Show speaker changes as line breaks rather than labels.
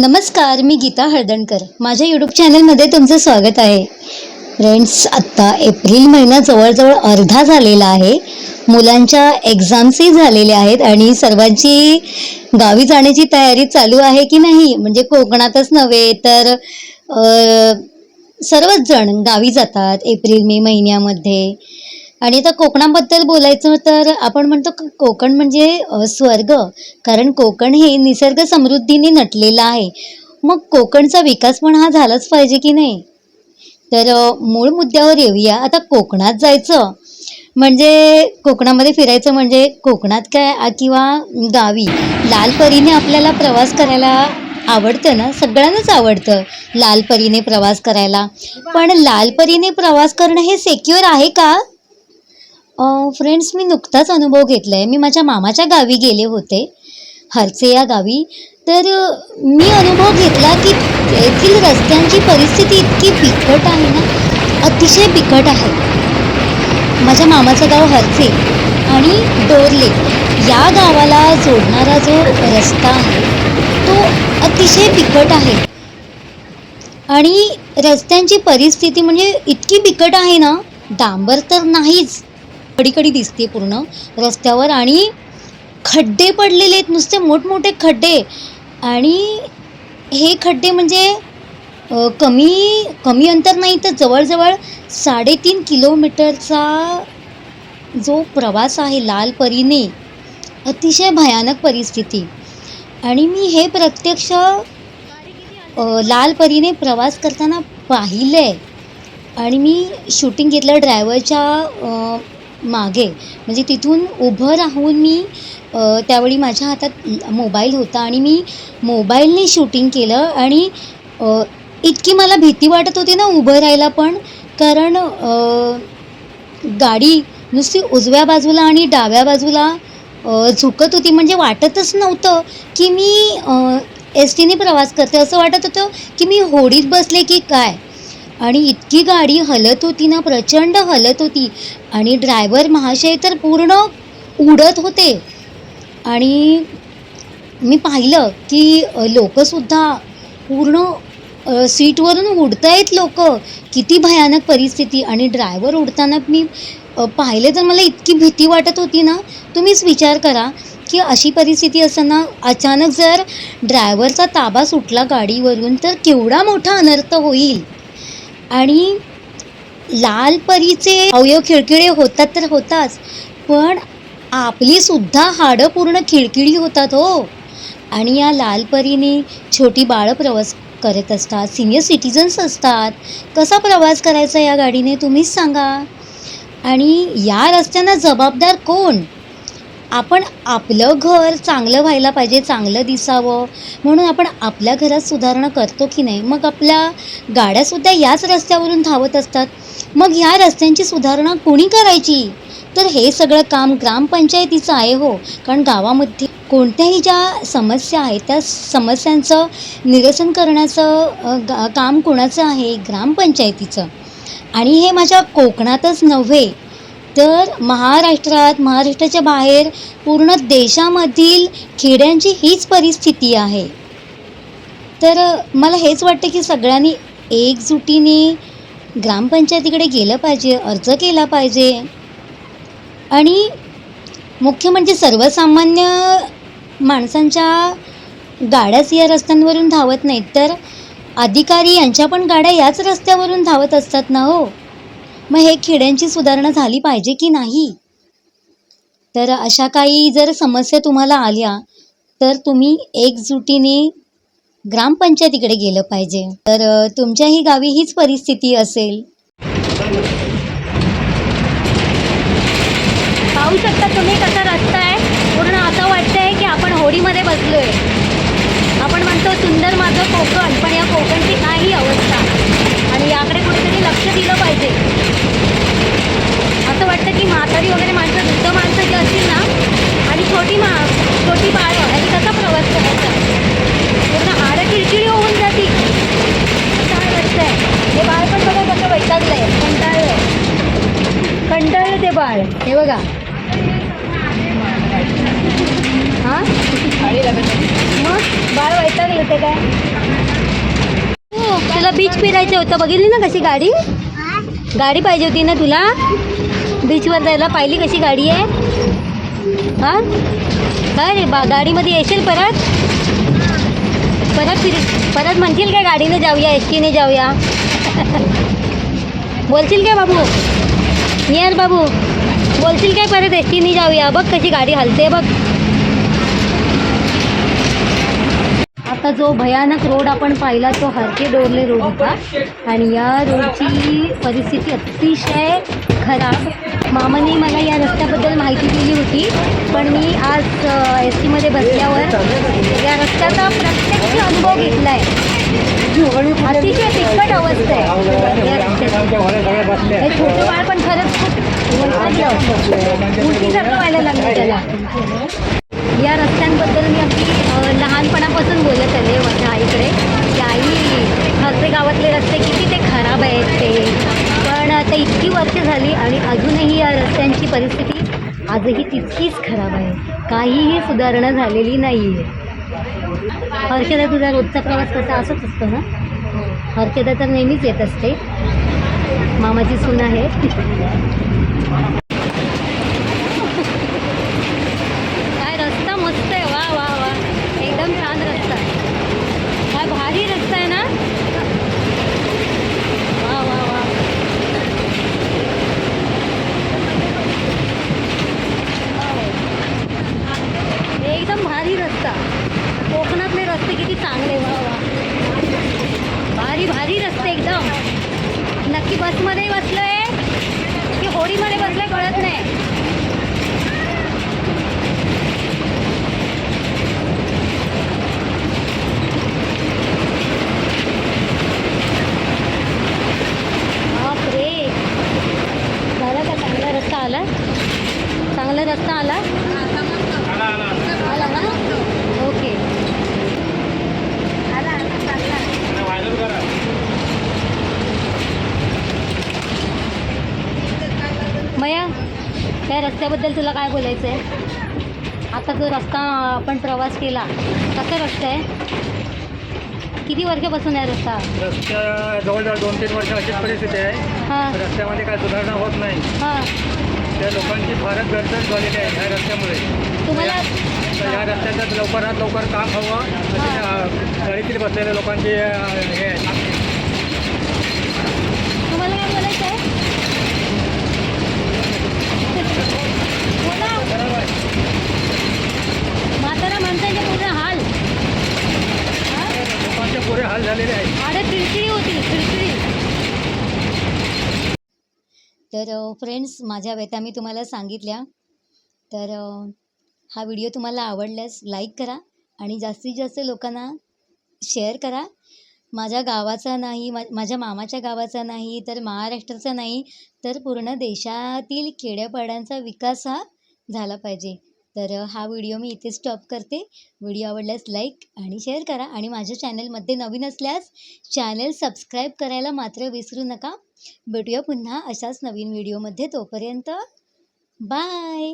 नमस्कार मी गीता हळदणकर. माझ्या यूट्यूब चॅनलमध्ये तुमचं स्वागत आहे. फ्रेंड्स आत्ता एप्रिल महिना जवळजवळ अर्धा झालेला आहे. मुलांच्या एक्झाम्सही झालेल्या आहेत आणि सर्वांची गावी जाण्याची तयारी चालू आहे की नाही? म्हणजे कोकणातच नव्हे तर सर्वच जण गावी जातात एप्रिल मे महिन्यामध्ये. आणि आता कोकणाबद्दल बोलायचं तर आपण म्हणतो कोकण म्हणजे स्वर्ग. कारण कोकण हे निसर्ग समृद्धीने नटलेलं आहे. मग कोकणचा विकास पण हा झालाच पाहिजे की नाही? तर मूळ मुद्द्यावर येऊया. आता कोकणात जायचं म्हणजे कोकणामध्ये फिरायचं म्हणजे कोकणात काय किंवा गावी? लाल परीने आपल्याला प्रवास करायला आवडतं ना? सगळ्यांनाच आवडतं लाल परीने प्रवास करायला. पण लाल परीने प्रवास करणं हे सेक्युअर आहे का? फ्रेंड्स मी नुकताच अनुभव घेतला आहे मी माझ्या मामाच्या गावी गेले होते हरचे या गावी. तर मी अनुभव घेतला की येथील रस्त्यांची परिस्थिती इतकी बिकट आहे ना अतिशय बिकट आहे. माझ्या मामाचं गाव हरचे आणि डोरले या गावाला जोडणारा जो रस्ता आहे तो अतिशय बिकट आहे. आणि रस्त्यांची परिस्थिती म्हणजे इतकी बिकट आहे ना डांबर तर नाहीच. कडीकडी दिसते पूर्ण. रस्त्यावर आणि खड्डे पडलेले आहेत नुसते मोठमोठे खड्डे. आणि हे खड्डे म्हणजे कमी कमी अंतर नाही तर जवळजवळ साडेतीन किलोमीटरचा जो प्रवास आहे लाल परीने अतिशय भयानक परिस्थिती. आणि मी हे प्रत्यक्ष लाल परीने प्रवास करताना पाहिलं आहे आणि मी शूटिंग घेतलं ड्रायव्हरच्या मागे. म्हणजे तिथून उभं राहून मी त्यावेळी माझ्या हातात मोबाईल होता आणि मी मोबाईलने शूटिंग केलं आणि इतकी मला भीती वाटत होती ना उभं राहायला पण. कारण गाडी नुसती उजव्या बाजूला आणि डाव्या बाजूला झुकत होती. म्हणजे वाटतच नव्हतं की मी एस टीने प्रवास करते. असं वाटत होतं की मी होडीत बसले की काय? आणि इतकी गाडी हलत होती ना प्रचंड हलत होती. आणि ड्रायव्हर महाशय तर पूर्ण उडत होते. आणि मी पाहिलं की लोकंसुद्धा पूर्ण सीटवरून उडत आहेत लोक. किती भयानक परिस्थिती. आणि ड्रायव्हर उडताना मी पाहिले तर मला इतकी भीती वाटत होती ना. तुम्हीच विचार करा की अशी परिस्थिती असताना अचानक जर ड्रायव्हरचा ताबा सुटला गाडीवरून तर केवढा मोठा अनर्थ होईल. आणि लाल परीचे अवयव खिळखिळे होतात तर होताच पण आपली सुद्धा हाडं पूर्ण खिळखिळी होतात हो. आणि या लाल परीने छोटी बाळं प्रवास करत असतात सिनियर सिटीजन्स असतात. कसा प्रवास करायचा या गाडीने तुम्हीच सांगा. आणि या रस्त्यांना जबाबदार कोण? आपण आपलं घर चांगलं व्हायला पाहिजे चांगलं दिसावं. म्हणून आपण आपल्या घरात सुधारणा करतो की नाही? मग आपल्या गाड्यासुद्धा याच रस्त्यावरून धावत असतात. मग ह्या रस्त्यांची सुधारणा कोणी करायची? तर हे सगळं काम ग्रामपंचायतीचं आहे हो. कारण गावामध्ये कोणत्याही ज्या समस्या आहेत त्या समस्यांचं निरसन करण्याचं गा काम कोणाचं आहे? ग्रामपंचायतीचं. आणि हे माझ्या कोकणातच नव्हे. तर महाराष्ट्रात महाराष्ट्राच्या बाहेर पूर्ण देशामधील खेड्यांची हीच परिस्थिती आहे. तर मला हेच वाटतं की सगळ्यांनी एकजुटीने ग्रामपंचायतीकडे गेलं पाहिजे अर्ज केला पाहिजे. आणि मुख्य म्हणजे सर्वसामान्य माणसांच्या गाड्याच या रस्त्यांवरून धावत नाहीत तर अधिकारी यांच्या पण गाड्या याच रस्त्यावरून धावत असतात ना हो? मग हे खेड्यांची सुधारणा झाली पाहिजे की नाही? तर अशा काही जर समस्या तुम्हाला आल्या तर तुम्ही एकजुटीने ग्रामपंचायतीकडे गेलं पाहिजे. तर तुमच्याही गावी हीच परिस्थिती असेल.
पाहू शकता तुम्ही कसा रस्ता आहे. पूर्ण असं वाटतंय की आपण होडीमध्ये बसलोय. आपण म्हणतो सुंदर माझं कोकण पण या कोकणची काही अवस्था. आणि याकडे कुठेतरी लक्ष दिलं पाहिजे. असं वाटतं की म्हातारी वगैरे माणसं वृद्ध माणसं जी असतील ना आणि छोटी मा छोटी बाळं यांनी कसा प्रवास करायचा? पूर्ण हाडं किळकिळी होऊन जाती असं वाटतं आहे हे बाळ पण बघा कसं वैतागलं आहे कंटाळलं आहे ते बाळ. हे बघा. हां?
मग बाळ वैतागलं ते काय? तुला बीच फिरायचं होतं. बघितली ना कशी गाडी? गाडी पाहिजे होती ना तुला? बीचवर जायला पाहिली कशी गाडी आहे? हा? काय रे बा, गाडीमध्ये येशील परत? परत फिर, परत म्हणशील काय गाडीने जाऊया एस टीने जाऊया? बोलशील काय बाबू? नियर बाबू. बोलशील काय परत एस टीने जाऊया? बघ कशी गाडी हलते, बघ. आता जो भयानक रोड आपण पाहिला तो हरके डोरले रोड होता. आणि या रोडची परिस्थिती अतिशय खराब. मामाने मला या रस्त्याबद्दल माहिती दिली होती पण मी आज एस टीमध्ये बसल्यावर या रस्त्याचा प्रत्यक्ष अनुभव घेतला आहे अतिशय तिखट अवस्था आहे. हे छोटं बाळ पण खरंच खूप. उलटीसारखं व्हायला लागलं त्याला. या रस्त्यांबद्दल मी अगदी अ, लहानपणापासून बोलत आले माझ्या आईकडे की आई हरते गावातले रस्ते किती ते खराब आहेत ते पण आता इतकी वर्ष झाली आणि अजूनही या रस्त्यांची परिस्थिती आजही तितकीच खराब आहे. काहीही सुधारणा झालेली नाही आहे हर्षदा तुझा रोजचा प्रवास कसा असंच असतो ना? हर्षदा तर नेहमीच येत असते. मामाची सून आहे काय रस्ता मस्त आहे वा वा वा एकदम छान रस्ता आहे काय भारी रस्ता आहे ना वा वा वा एकदम भारी रस्ता कोकणातले रस्ते किती चांगले वा वा भारी भारी रस्ते एकदम की बसमध्ये बसलोय की होडीमध्ये बसलोय कळत नाही बापरे झाला का चांगला रस्ता आला चांगला रस्ता आला आला ना ओके आला आला चांगला मया त्या रस्त्याबद्दल तुला काय बोलायचं आहे आता जो रस्ता आपण प्रवास केला कसा रस्ता आहे? किती वर्षापासून आहे रस्ता?
रस्त्या जवळजवळ दोन तीन वर्ष अशीच परिस्थिती आहे.
हां.
रस्त्यामध्ये काय सुधारणा होत नाही.
हां.
त्या लोकांची फारच गडबड झालेली आहे ह्या रस्त्यामुळे.
तुम्हाला
ह्या रस्त्याचं लवकरात लवकर काम हवं. गाडीतील बसलेल्या लोकांची हे आहे.
तुम्हाला काय बोलायचं आहे बोला म्हातारा माणसांचे पूर्ण हाल हां?
लोकांचे पुरे हाल झालेले आहेत
हाडं चिडचिडी होती चिडचिडी
तर फ्रेंड्स माझ्या व्यथा मी तुम्हाला सांगितल्या. तर हा व्हिडिओ तुम्हाला आवडल्यास लाईक करा आणि जास्तीत जास्त लोकांना शेअर करा. माझ्या गावाचा नाही मा माझ्या मामाच्या गावाचा नाही तर महाराष्ट्राचा नाही तर पूर्ण देशातील खेड्यापाड्यांचा विकास हा झाला पाहिजे. तर हा व्हिडिओ मी इथे स्टॉप करते. व्हिडिओ आवडल्यास लाईक आणि शेअर करा आणि माझ्या चॅनलमध्ये नवीन असल्यास चॅनल सबस्क्राईब करायला मात्र विसरू नका. भेटूया पुन्हा अशाच नवीन व्हिडिओमध्ये तोपर्यंत बाय!